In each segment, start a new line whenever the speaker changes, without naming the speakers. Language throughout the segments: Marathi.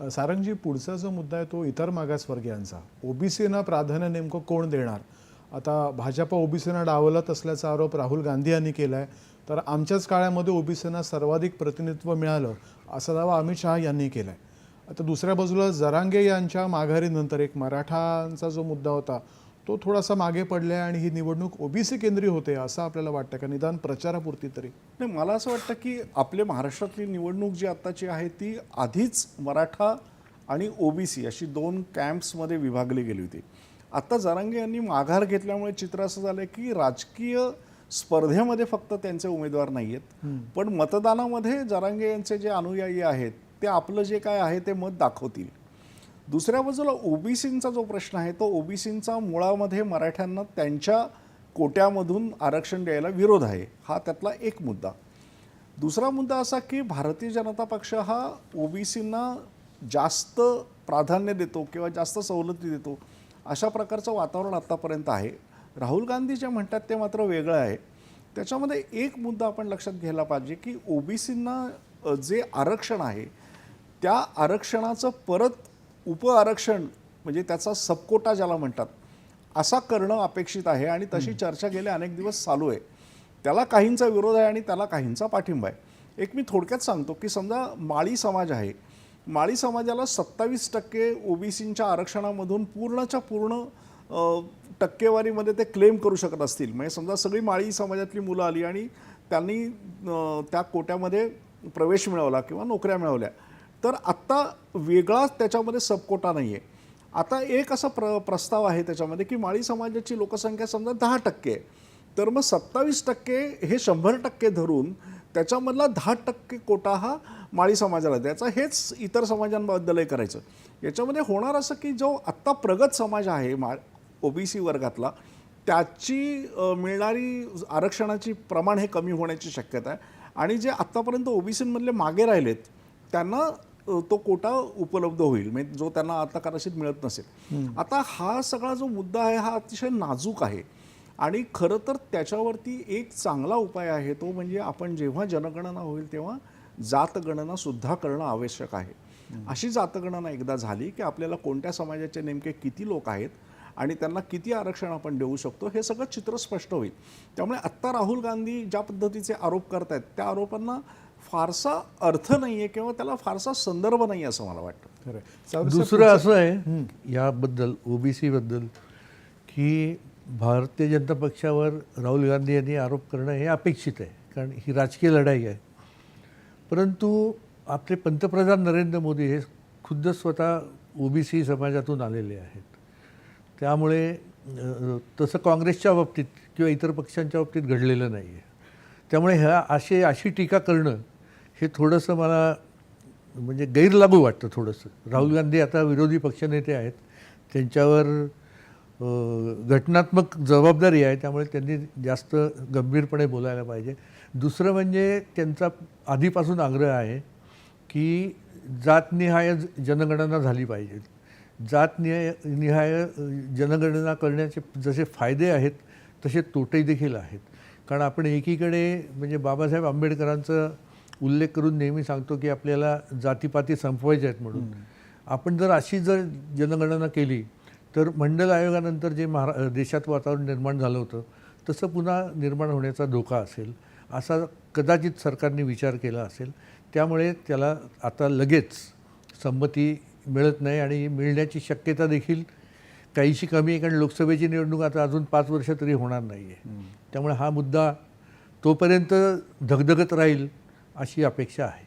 सारंगजी पुढचा जो मुद्दा आहे तो इतर मागासवर्गीयांचा. ओबीसीना प्राधान्य नेमकं कोण देणार? आता भाजपा ओबीसीना डावलत असल्याचा आरोप राहुल गांधी यांनी केला आहे तर आमच्याच काळामध्ये ओबीसीना सर्वाधिक प्रतिनिधित्व मिळालं असा दावा अमित शहा यांनी केला आहे आता दुसऱ्या बाजूला जरांगे यांच्या माघारीनंतर एक मराठांचा जो मुद्दा होता तो थोडासा मागे पडला आणि ही निवडणूक ओबीसी केंद्रीय होते असं आपल्याला वाटतं का? निदान प्रचारापुरती तरी.
नाही मला असं वाटतं की आपल्या महाराष्ट्रातली निवडणूक जी आत्ताची आहे ती आधीच मराठा आणि ओबीसी अशी दोन कॅम्प्समध्ये विभागली गेली होती. आत्ता जरांगे यांनी माघार घेतल्यामुळे चित्र असं झालं की राजकीय स्पर्धेमध्ये फक्त त्यांचे उमेदवार नाही आहेत पण मतदानामध्ये जरांगे यांचे जे अनुयायी आहेत ते आपलं जे काय आहे ते मत दाखवतील. दुसऱ्या बाजूला ओबीसींचा जो प्रश्न आहे तो ओबीसींचा मुळामध्ये मराठ्यांना त्यांच्या कोट्यामधून आरक्षण द्यायला विरोध आहे हा त्यातला एक मुद्दा. दुसरा मुद्दा असा की भारतीय जनता पक्ष हा ओबीसींना जास्त प्राधान्य देतो किंवा जास्त सवलती देतो अशा प्रकारचं वातावरण आत्तापर्यंत आहे. राहुल गांधी जे म्हणतात ते मात्र वेगळं आहे. त्याच्यामध्ये एक मुद्दा आपण लक्षात घ्यायला पाहिजे की ओबीसींना जे आरक्षण आहे त्या आरक्षणाचं परत उप आरक्षण म्हणजे त्याचा सबकोटा ज्याला म्हणतात असा करणं अपेक्षित आहे आणि तशी चर्चा गेले अनेक दिवस चालू आहे. त्याला काहींचा विरोध आहे आणि त्याला काहींचा पाठिंबा आहे. एक मी थोडक्यात सांगतो की समजा माळी समाज आहे. माळी समाजाला सत्तावीस टक्के ओबीसींच्या आरक्षणामधून पूर्णच्या पूर्ण टक्केवारीमध्ये ते क्लेम करू शकत असतील. म्हणजे समजा सगळी माळी समाजातली मुलं आली आणि त्यांनी त्या कोट्यामध्ये प्रवेश मिळवला किंवा नोकऱ्या मिळवल्या. तर आत्ता वेगळाच त्याच्यामध्ये सबकोटा नाही आहे आता एक असा प्र प्रस्ताव आहे त्याच्यामध्ये की माळी समाजाची लोकसंख्या समजा दहा टक्के तर मग सत्तावीस टक्के हे शंभर टक्के धरून त्याच्यामधला दहा टक्के कोटा हा माळी समाजाला द्यायचा हेच इतर समाजांबद्दलही करायचं. याच्यामध्ये होणार असं की जो आत्ता प्रगत समाज आहे मा ओबीसी वर्गातला त्याची मिळणारी आरक्षणाची प्रमाण हे कमी होण्याची शक्यता आहे. आणि जे आत्तापर्यंत ओबीसीमधले मागे राहिलेत त्यांना तो कोटा उपलब्ध होईल. म्हणजे जो त्यांना आता कदाचित मिळत नसेल. आता हा सगळा जो मुद्दा आहे हा अतिशय नाजूक आहे. आणि खरं तर त्याच्यावरती एक चांगला उपाय आहे तो म्हणजे आपण जेव्हा जनगणना होईल तेव्हा जातगणना सुद्धा करणं आवश्यक आहे. अशी जातगणना एकदा झाली की आपल्याला कोणत्या समाजाचे नेमके किती लोक आहेत आणि त्यांना किती आरक्षण आपण देऊ शकतो हे सगळं चित्र स्पष्ट होईल. त्यामुळे आत्ता राहुल गांधी ज्या पद्धतीचे आरोप करतायत त्या आरोपांना फारसा अर्थ नाही आहे किंवा त्याला फारसा संदर्भ नाही आहे असं मला वाटतं.
दुसरं असं आहे याबद्दल ओबीसी बद्दल की भारतीय जनता पक्षावर राहुल गांधी यांनी आरोप करणं हे अपेक्षित आहे कारण ही राजकीय लढाई आहे. परंतु आपले पंतप्रधान नरेंद्र मोदी हे खुद्द स्वतः ओबीसी समाजातून आलेले आहेत. त्यामुळे तसं काँग्रेसच्या बाबतीत किंवा इतर पक्षांच्या बाबतीत घडलेलं नाही आहे त्यामुळे ह्या अशी अशी टीका करणं हे थोडंसं मला म्हणजे गैरलागू वाटतं थोडंसं. राहुल गांधी आता विरोधी पक्षनेते आहेत. त्यांच्यावर घटनात्मक जबाबदारी आहे. त्यामुळे त्यांनी जास्त गंभीरपणे बोलायला पाहिजे. दुसरं म्हणजे त्यांचा आधीपासून आग्रह आहे की जातनिहाय जनगणना झाली पाहिजे. जातनिहाय निहाय जनगणना करण्याचे जसे फायदे आहेत तसे तोटे देखील आहेत. कारण आपण एकीकडे म्हणजे बाबासाहेब आंबेडकरांचं उल्लेख करून नेहमी सांगतो की आपल्याला जातीपाती संपवायचे आहेत म्हणून. आपण जर अशी जर जनगणना केली तर मंडल आयोगानंतर जे महारा देशात वातावरण निर्माण झालं होतं तसं पुन्हा निर्माण होण्याचा धोका असेल असा कदाचित सरकारने विचार केला असेल त्यामुळे त्याला आता लगेच संमती मिळत नाही आणि मिळण्याची शक्यता देखील काहीशी कमी आहे कारण लोकसभेची निवडणूक आता अजून पाच वर्ष तरी होणार नाही आहे त्यामुळे हा मुद्दा तोपर्यंत धगधगत राहील अशी अपेक्षा आहे.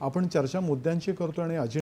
आपण चर्चा मुद्द्यांची करतो आणि